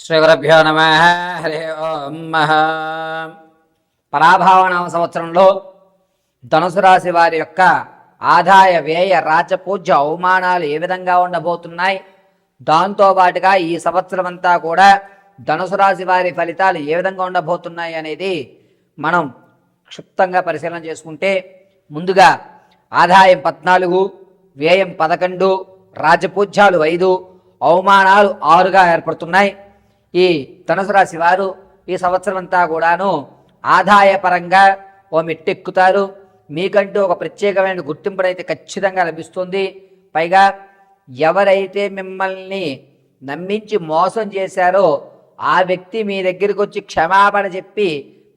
శ్రీగురభ్యో నమ. హరి ఓం పరాభావనామ సంవత్సరంలో ధనుసు రాశి వారి యొక్క ఆదాయ వ్యయ రాజపూజ్య అవమానాలు ఏ విధంగా ఉండబోతున్నాయి? దాంతో పాటుగా ఈ సంవత్సరం అంతా కూడా ధనుసు రాశి వారి ఫలితాలు ఏ విధంగా ఉండబోతున్నాయి అనేది మనం క్షుప్తంగా పరిశీలన చేసుకుంటే ముందుగా ఆదాయం పద్నాలుగు వ్యయం పదకొండు రాజపూజ్యాలు ఐదు అవమానాలు ఆరుగా ఏర్పడుతున్నాయి. ఈ ధనుసు రాశి వారు ఈ సంవత్సరం అంతా కూడాను ఆదాయపరంగా ఓ మెట్టెక్కుతారు. మీకంటూ ఒక ప్రత్యేకమైన గుర్తింపునైతే ఖచ్చితంగా లభిస్తుంది. పైగా ఎవరైతే మిమ్మల్ని నమ్మించి మోసం చేశారో ఆ వ్యక్తి మీ దగ్గరికి వచ్చి క్షమాపణ చెప్పి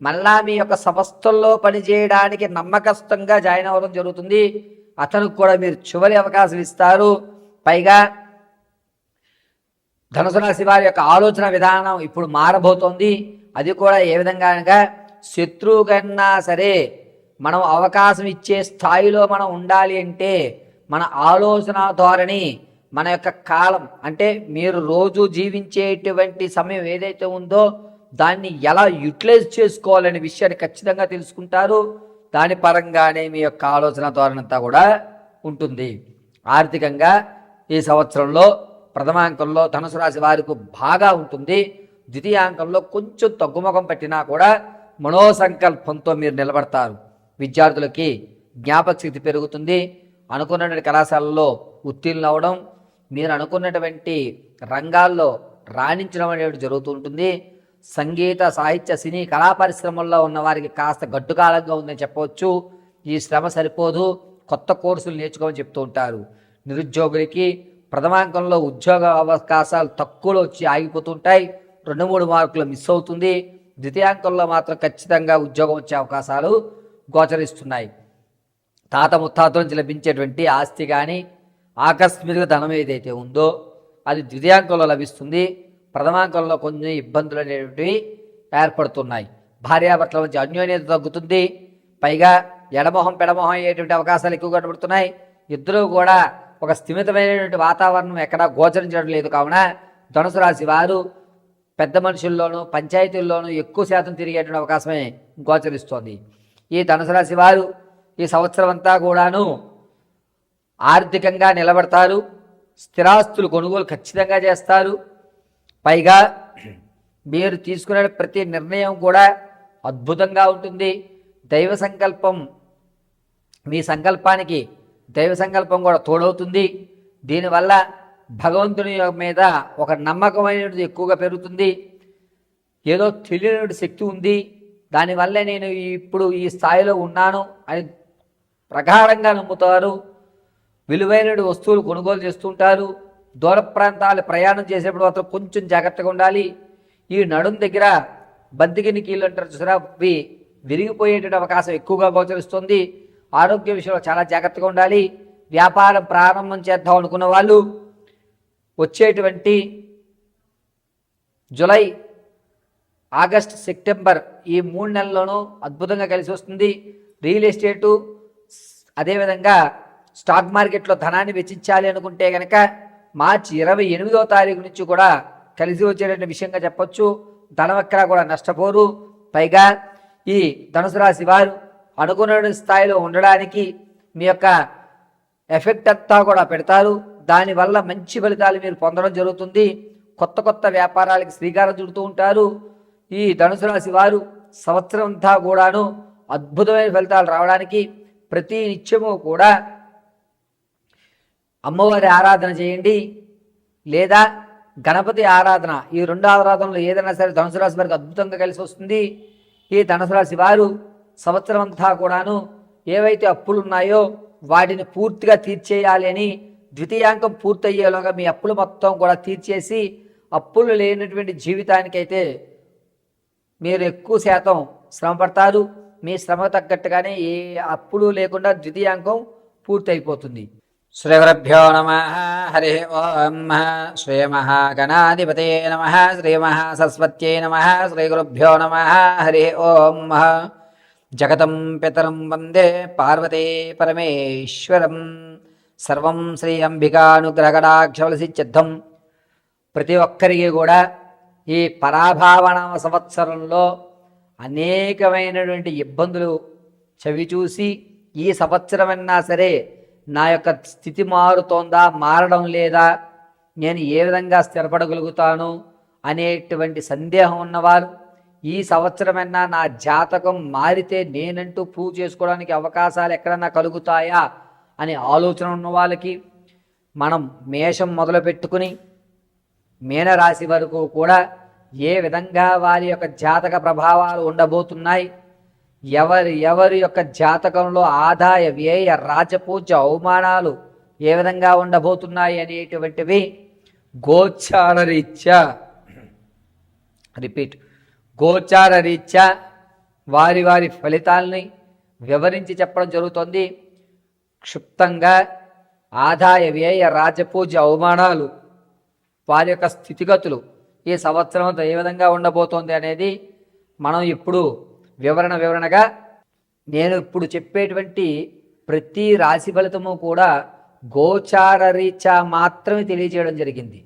మళ్ళా మీ యొక్క సంస్థల్లో పనిచేయడానికి నమ్మకస్తంగా జాయిన్ అవ్వడం జరుగుతుంది. అతనికి కూడా మీరు చివరి అవకాశం ఇస్తారు. పైగా ధనుసు రాశి వారి యొక్క ఆలోచన విధానం ఇప్పుడు మారబోతోంది. అది కూడా ఏ విధంగా అనగా శత్రువు కన్నా సరే మనం అవకాశం ఇచ్చే స్థాయిలో మనం ఉండాలి అంటే మన ఆలోచన ధోరణి మన యొక్క కాలం అంటే మీరు రోజు జీవించేటువంటి సమయం ఏదైతే ఉందో దాన్ని ఎలా యూటిలైజ్ చేసుకోవాలనే విషయాన్ని ఖచ్చితంగా తెలుసుకుంటారు. దాని పరంగానే మీ యొక్క ఆలోచన ధోరణి అంతా కూడా ఉంటుంది. ఆర్థికంగా ఈ సంవత్సరంలో ప్రథమాంకంలో ధనుసు రాశి వారికి బాగా ఉంటుంది. ద్వితీయాంకంలో కొంచెం తగ్గుముఖం పెట్టినా కూడా మనోసంకల్పంతో మీరు నిలబడతారు. విద్యార్థులకి జ్ఞాపక శక్తి పెరుగుతుంది. అనుకున్నటువంటి కళాశాలలో ఉత్తీర్ణులు అవడం మీరు అనుకున్నటువంటి రంగాల్లో రాణించడం అనేది జరుగుతూ ఉంటుంది. సంగీత సాహిత్య సినీ కళా పరిశ్రమల్లో ఉన్న వారికి కాస్త గడ్డుకాలంగా ఉందని చెప్పవచ్చు. ఈ శ్రమ సరిపోదు. కొత్త కోర్సులు నేర్చుకోమని చెప్తూ ఉంటారు. నిరుద్యోగులకి ప్రథమాంకంలో ఉద్యోగ అవకాశాలు తక్కువలో వచ్చి ఆగిపోతుంటాయి. రెండు మూడు మార్కులు మిస్ అవుతుంది. ద్వితీయాంకంలో మాత్రం ఖచ్చితంగా ఉద్యోగం వచ్చే అవకాశాలు గోచరిస్తున్నాయి. తాత ముత్తాతల నుంచి లభించేటువంటి ఆస్తి కానీ ఆకస్మిక ధనం ఏదైతే ఉందో అది ద్వితీయాంకంలో లభిస్తుంది. ప్రథమాంకంలో కొన్ని ఇబ్బందులు అనేటువంటివి ఏర్పడుతున్నాయి. భార్యాభర్తల మధ్య అన్యోన్యత తగ్గుతుంది. పైగా ఎడమొహం పెడమొహం అయ్యేటువంటి అవకాశాలు ఎక్కువ కనబడుతున్నాయి. ఇద్దరూ కూడా ఒక స్థిమితమైనటువంటి వాతావరణం ఎక్కడా గోచరించడం లేదు. కావున ధనుసు రాశి వారు పెద్ద మనుషుల్లోనూ పంచాయతీల్లోనూ ఎక్కువ శాతం తిరిగేటువంటి అవకాశమే గోచరిస్తోంది. ఈ ధనుసు రాశి వారు ఈ సంవత్సరం అంతా కూడాను ఆర్థికంగా నిలబడతారు. స్థిరాస్తులు కొనుగోలు ఖచ్చితంగా చేస్తారు. పైగా మీరు తీసుకునే ప్రతి నిర్ణయం కూడా అద్భుతంగా ఉంటుంది. దైవ సంకల్పం మీ సంకల్పానికి దైవ సంకల్పం కూడా తోడవుతుంది. దీనివల్ల భగవంతుని మీద ఒక నమ్మకమైనది ఎక్కువగా పెరుగుతుంది. ఏదో తెలియని శక్తి ఉంది. దానివల్లే నేను ఇప్పుడు ఈ స్థాయిలో ఉన్నాను అని ప్రగాఢంగా నమ్ముతారు. విలువైన వస్తువులు కొనుగోలు చేస్తుంటారు దూర ప్రాంతాలు ప్రయాణం చేసేప్పుడు మాత్రం కొంచెం జాగ్రత్తగా ఉండాలి. ఈ నడుం దగ్గర బంతికిని కీళ్ళు అంటారు చూసారా? అవి విరిగిపోయేటువంటి అవకాశం ఎక్కువగా గోచరిస్తుంది. ఆరోగ్య విషయంలో చాలా జాగ్రత్తగా ఉండాలి. వ్యాపారం ప్రారంభం చేద్దాం అనుకున్న వాళ్ళు వచ్చేటువంటి జులై ఆగస్ట్ సెప్టెంబర్ ఈ మూడు నెలల్లోనూ అద్భుతంగా కలిసి వస్తుంది. రియల్ ఎస్టేటు అదేవిధంగా స్టాక్ మార్కెట్లో ధనాన్ని వెచ్చించాలి అనుకుంటే కనుక మార్చి ఇరవై ఎనిమిదో తారీఖు నుంచి కూడా కలిసి వచ్చేటువంటి విషయంగా చెప్పొచ్చు. ధనం ఎక్కడా కూడా నష్టపోరు. పైగా ఈ ధనుసు రాశి వారు అనుకున్న స్థాయిలో ఉండడానికి మీ యొక్క ఎఫెక్ట్ అంతా కూడా పెడతారు. దానివల్ల మంచి ఫలితాలు మీరు పొందడం జరుగుతుంది. కొత్త కొత్త వ్యాపారాలకి శ్రీకారం చుడుతూ ఉంటారు. ఈ ధనుసు రాశి వారు సంవత్సరం అంతా కూడాను అద్భుతమైన ఫలితాలు రావడానికి ప్రతి నిత్యము కూడా అమ్మవారి ఆరాధన చేయండి. లేదా గణపతి ఆరాధన ఈ రెండు ఆరాధనలు ఏదైనా సరే ధనుసు రాశి వారికి అద్భుతంగా కలిసి వస్తుంది. ఈ ధనుసు రాశి వారు సంవత్సరం అంతా కూడాను ఏవైతే అప్పులు ఉన్నాయో వాటిని పూర్తిగా తీర్చేయాలి అని ద్వితీయాంకం పూర్తయ్యేలోగా మీ అప్పులు మొత్తం కూడా తీర్చేసి అప్పులు లేనటువంటి జీవితానికైతే మీరు ఎక్కువ శాతం శ్రమ పడతారు మీ శ్రమ తగ్గట్టుగానే ఏ అప్పులు లేకుండా ద్వితీయాంకం పూర్తయిపోతుంది. శ్రీగురభ్యో నమ హరి ఓం శ్రీ మహాగణాధిపతే నమ శ్రీ మహాసరస్వత్యై నమ శ్రీగురుభ్యో నమ హరి ఓం జగతం పితరం వందే పార్వతే పరమేశ్వరం. సర్వం శ్రీ అంబికానుగ్రహగడాక్షవలసి చిద్ధం ప్రతి ఒక్కరికి కూడా ఈ పరాభావన సంవత్సరంలో అనేకమైనటువంటి ఇబ్బందులు చవి చూసి ఈ సంవత్సరమైనా సరే నా యొక్క స్థితి మారుతోందా మారడం లేదా నేను ఏ విధంగా స్థిరపడగలుగుతాను అనేటువంటి సందేహం ఉన్నవారు ఈ సంవత్సరమైనా నా జాతకం మారితే నేనంటూ ప్రూవ్ చేసుకోవడానికి అవకాశాలు ఎక్కడన్నా కలుగుతాయా అనే ఆలోచన ఉన్న వాళ్ళకి మనం మేషం మొదలు పెట్టుకుని మీనరాశి వరకు కూడా ఏ విధంగా వారి యొక్క జాతక ప్రభావాలు ఉండబోతున్నాయి ఎవరి ఎవరి యొక్క జాతకంలో ఆదాయ వ్యయ రాజపూజ అవమానాలు ఏ విధంగా ఉండబోతున్నాయి అనేటువంటివి గోచార రీత్యా రిపీట్. గోచార రీత్యా వారి వారి ఫలితాలని వివరించి చెప్పడం జరుగుతుంది. క్షుప్తంగా ఆదాయ వ్యయ రాజపూజ అవమానాలు వారి యొక్క స్థితిగతులు ఈ సంవత్సరంతో ఏ విధంగా ఉండబోతోంది అనేది మనం ఇప్పుడు వివరణ వివరణగా నేను ఇప్పుడు చెప్పేటువంటి ప్రతి రాశి ఫలితము కూడా గోచార రీత్యా మాత్రమే తెలియజేయడం జరిగింది.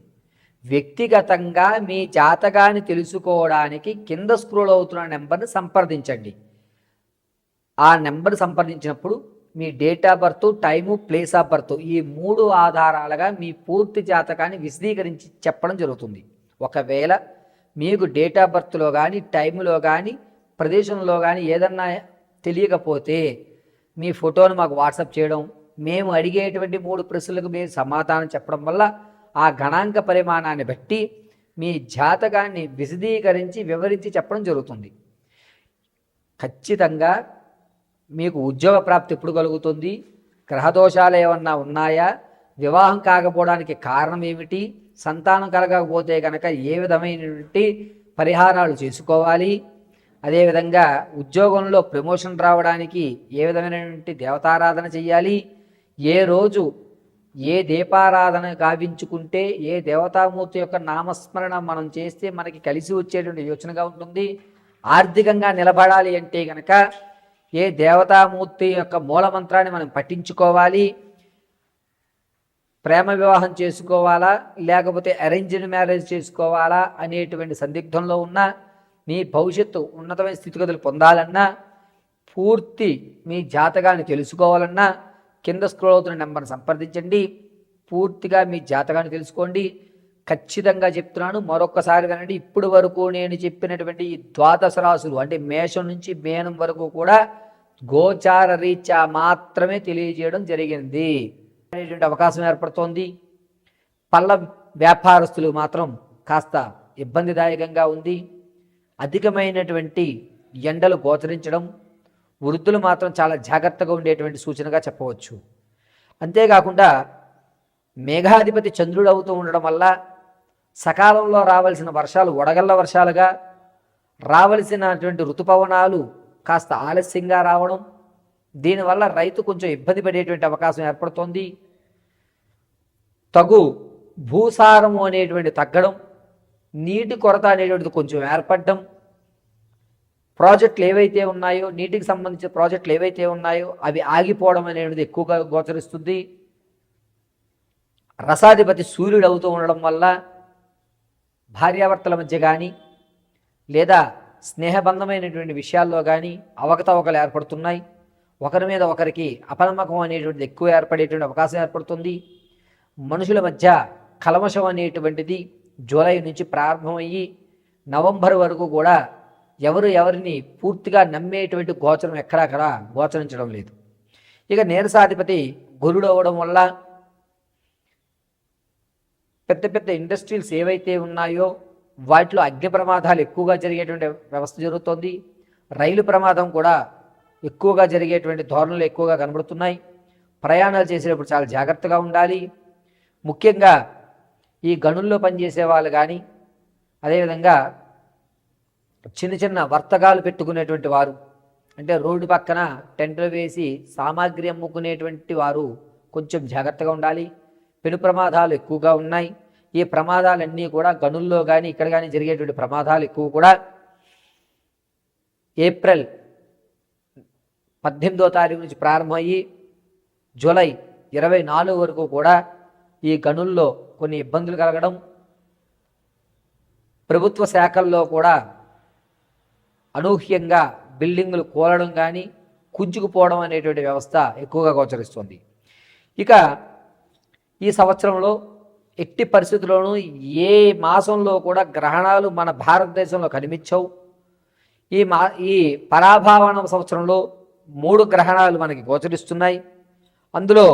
వ్యక్తిగతంగా మీ జాతకాన్ని తెలుసుకోవడానికి కింద స్క్రోల్ అవుతున్న నెంబర్ని సంప్రదించండి. ఆ నెంబర్ సంప్రదించినప్పుడు మీ date of birth time place of birth ఈ మూడు ఆధారాలుగా మీ పూర్తి జాతకాన్ని విశదీకరించి చెప్పడం జరుగుతుంది. ఒకవేళ మీకు డేట్ ఆఫ్ బర్త్లో కానీ టైంలో కానీ ప్రదేశంలో కానీ ఏదన్నా తెలియకపోతే మీ ఫోటోను మాకు వాట్సాప్ చేయడం మేము అడిగేటువంటి మూడు ప్రశ్నలకు మీరు సమాధానం చెప్పడం వల్ల ఆ గణాంక పరిమాణాన్ని బట్టి మీ జాతకాన్ని విశదీకరించి వివరించి చెప్పడం జరుగుతుంది. ఖచ్చితంగా మీకు ఉద్యోగ ప్రాప్తి ఎప్పుడు కలుగుతుంది? గ్రహదోషాలు ఏమన్నా ఉన్నాయా? వివాహం కాకపోవడానికి కారణం ఏమిటి? సంతానం కలగకపోతే కనుక ఏ విధమైనటువంటి పరిహారాలు చేసుకోవాలి? అదేవిధంగా ఉద్యోగంలో ప్రమోషన్ రావడానికి ఏ విధమైనటువంటి దేవతారాధన చేయాలి? ఏ రోజు ఏ దీపారాధన గావించుకుంటే ఏ దేవతామూర్తి యొక్క నామస్మరణ మనం చేస్తే మనకి కలిసి వచ్చేటువంటి యోచనగా ఉంటుంది. ఆర్థికంగా నిలబడాలి అంటే కనుక ఏ దేవతామూర్తి యొక్క మూలమంత్రాన్ని మనం పఠించుకోవాలి. ప్రేమ వివాహం చేసుకోవాలా? లేకపోతే అరేంజ్డ్ మ్యారేజ్ చేసుకోవాలా? అనేటువంటి సందిగ్ధంలో ఉన్న మీ భవిష్యత్తు ఉన్నతమైన స్థితిగతులు పొందాలన్నా పూర్తి మీ జాతకాన్ని తెలుసుకోవాలన్నా కింద స్క్రోల్ అవుతున్న నెంబర్ని సంప్రదించండి. పూర్తిగా మీ జాతకాన్ని తెలుసుకోండి. ఖచ్చితంగా చెప్తున్నాను మరొక్కసారి వినండి. ఇప్పుడు వరకు నేను చెప్పినటువంటి ఈ ద్వాదశ రాసులు అంటే మేషం నుంచి మేనం వరకు కూడా గోచార రీత్యా మాత్రమే తెలియజేయడం జరిగింది అనేటువంటి అవకాశం ఏర్పడుతోంది. పళ్ళ వ్యాపారస్తులు మాత్రం కాస్త ఇబ్బందిదాయకంగా ఉంది. అధికమైనటువంటి ఎండలు గోచరించడం వృద్ధులు మాత్రం చాలా జాగ్రత్తగా ఉండేటువంటి సూచనగా చెప్పవచ్చు. అంతేకాకుండా మేఘాధిపతి చంద్రుడు అవుతూ ఉండడం వల్ల సకాలంలో రావాల్సిన వర్షాలు వడగళ్ళ వర్షాలుగా రావలసినటువంటి ఋతుపవనాలు కాస్త ఆలస్యంగా రావడం దీనివల్ల రైతు కొంచెం ఇబ్బంది పడేటువంటి అవకాశం ఏర్పడుతోంది. తగు భూసారము అనేటువంటి తగ్గడం నీటి కొరత అనేటువంటిది కొంచెం ఏర్పడడం ప్రాజెక్టులు ఏవైతే ఉన్నాయో నీటికి సంబంధించిన ప్రాజెక్టులు ఏవైతే ఉన్నాయో అవి ఆగిపోవడం అనేటువంటిది ఎక్కువగా గోచరిస్తుంది. రసాధిపతి సూర్యుడు అవుతూ ఉండడం వల్ల భార్యాభర్తల మధ్య కానీ లేదా స్నేహబంధమైనటువంటి విషయాల్లో కానీ అవకతవకలు ఏర్పడుతున్నాయి. ఒకరి మీద ఒకరికి అపనమ్మకం అనేటువంటిది ఎక్కువ ఏర్పడేటువంటి అవకాశం ఏర్పడుతుంది. మనుషుల మధ్య కలమషం అనేటువంటిది జూలై నుంచి ప్రారంభమయ్యి నవంబర్ వరకు కూడా ఎవరు ఎవరిని పూర్తిగా నమ్మేటువంటి గోచరం ఎక్కడక్కడ గోచరించడం లేదు. ఇక నీరసాధిపతి గురుడు అవ్వడం వల్ల పెద్ద పెద్ద ఇండస్ట్రీస్ ఏవైతే ఉన్నాయో వాటిలో అగ్ని ప్రమాదాలు ఎక్కువగా జరిగేటువంటి వ్యవస్థ జరుగుతోంది. రైలు ప్రమాదం కూడా ఎక్కువగా జరిగేటువంటి ధోరణులు ఎక్కువగా కనబడుతున్నాయి. ప్రయాణాలు చేసేటప్పుడు చాలా జాగ్రత్తగా ఉండాలి. ముఖ్యంగా ఈ గనుల్లో పనిచేసే వాళ్ళు కానీ అదేవిధంగా చిన్న చిన్న వర్తకాలు పెట్టుకునేటువంటి వారు. అంటే రోడ్డు పక్కన టెంట్లు వేసి సామాగ్రి అమ్ముకునేటువంటి వారు కొంచెం జాగ్రత్తగా ఉండాలి. పెను ప్రమాదాలు ఎక్కువగా ఉన్నాయి. ఈ ప్రమాదాలన్నీ కూడా గనుల్లో కానీ ఇక్కడ కానీ జరిగేటువంటి ప్రమాదాలు ఎక్కువ కూడా ఏప్రిల్ పద్దెనిమిదో తారీఖు నుంచి ప్రారంభమయ్యి జూలై ఇరవై నాలుగు వరకు కూడా ఈ గనుల్లో కొన్ని ఇబ్బందులు కలగడం ప్రభుత్వ శాఖల్లో కూడా అనూహ్యంగా బిల్డింగులు కూలడం కానీ కుంచుకుపోవడం అనేటువంటి వ్యవస్థ ఎక్కువగా గోచరిస్తుంది. ఇక ఈ సంవత్సరంలో ఎట్టి పరిస్థితుల్లోనూ ఏ మాసంలో కూడా గ్రహణాలు మన భారతదేశంలో కనిపించవు. ఈ మా ఈ పరాభావన సంవత్సరంలో మూడు గ్రహణాలు మనకి గోచరిస్తున్నాయి. అందులో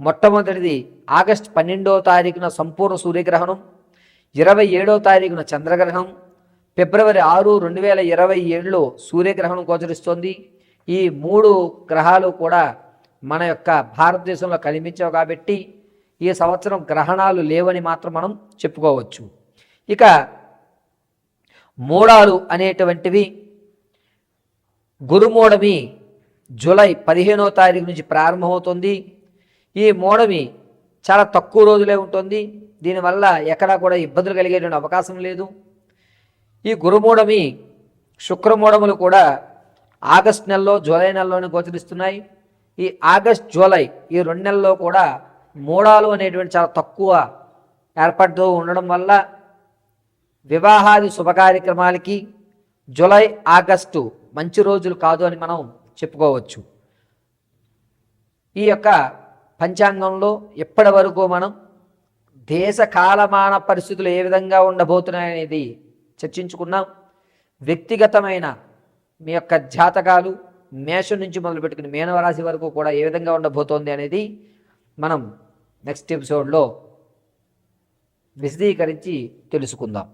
మొట్టమొదటిది ఆగస్ట్ పన్నెండవ తారీఖున సంపూర్ణ సూర్యగ్రహణం ఇరవై ఏడవ తారీఖున చంద్రగ్రహణం ఫిబ్రవరి ఆరు రెండు వేల ఇరవై ఏడులో సూర్యగ్రహణం గోచరిస్తోంది. ఈ మూడు గ్రహాలు కూడా మన యొక్క భారతదేశంలో కనిపించవు కాబట్టి ఈ సంవత్సరం గ్రహణాలు లేవని మాత్రం మనం చెప్పుకోవచ్చు. ఇక మూడాలు అనేటువంటివి గురుమూడమి జూలై పదిహేనో తారీఖు నుంచి ప్రారంభమవుతుంది. ఈ మూడమి చాలా తక్కువ రోజులే ఉంటుంది. దీనివల్ల ఎక్కడా కూడా ఇబ్బందులు కలిగేటువంటి అవకాశం లేదు. ఈ గురుమూడమి శుక్రమూడములు కూడా ఆగస్ట్ నెలలో జూలై నెలలోనే గోచరిస్తున్నాయి. ఈ ఆగస్ట్ జూలై ఈ రెండు నెలల్లో కూడా మూడాలు అనేటువంటి చాలా తక్కువ ఏర్పడుతూ ఉండడం వల్ల వివాహాది శుభ కార్యక్రమాలకి జూలై ఆగస్టు మంచి రోజులు కాదు అని మనం చెప్పుకోవచ్చు. ఈ యొక్క పంచాంగంలో ఇప్పటి వరకు మనం దేశ కాలమాన పరిస్థితులు ఏ విధంగా ఉండబోతున్నాయనేది చర్చించుకున్నాం. వ్యక్తిగతమైన మీ యొక్క జాతకాలు మేషం నుంచి మొదలుపెట్టుకుని మీనవరాశి వరకు కూడా ఏ విధంగా ఉండబోతోంది అనేది మనం నెక్స్ట్ ఎపిసోడ్లో విశదీకరించి తెలుసుకుందాం.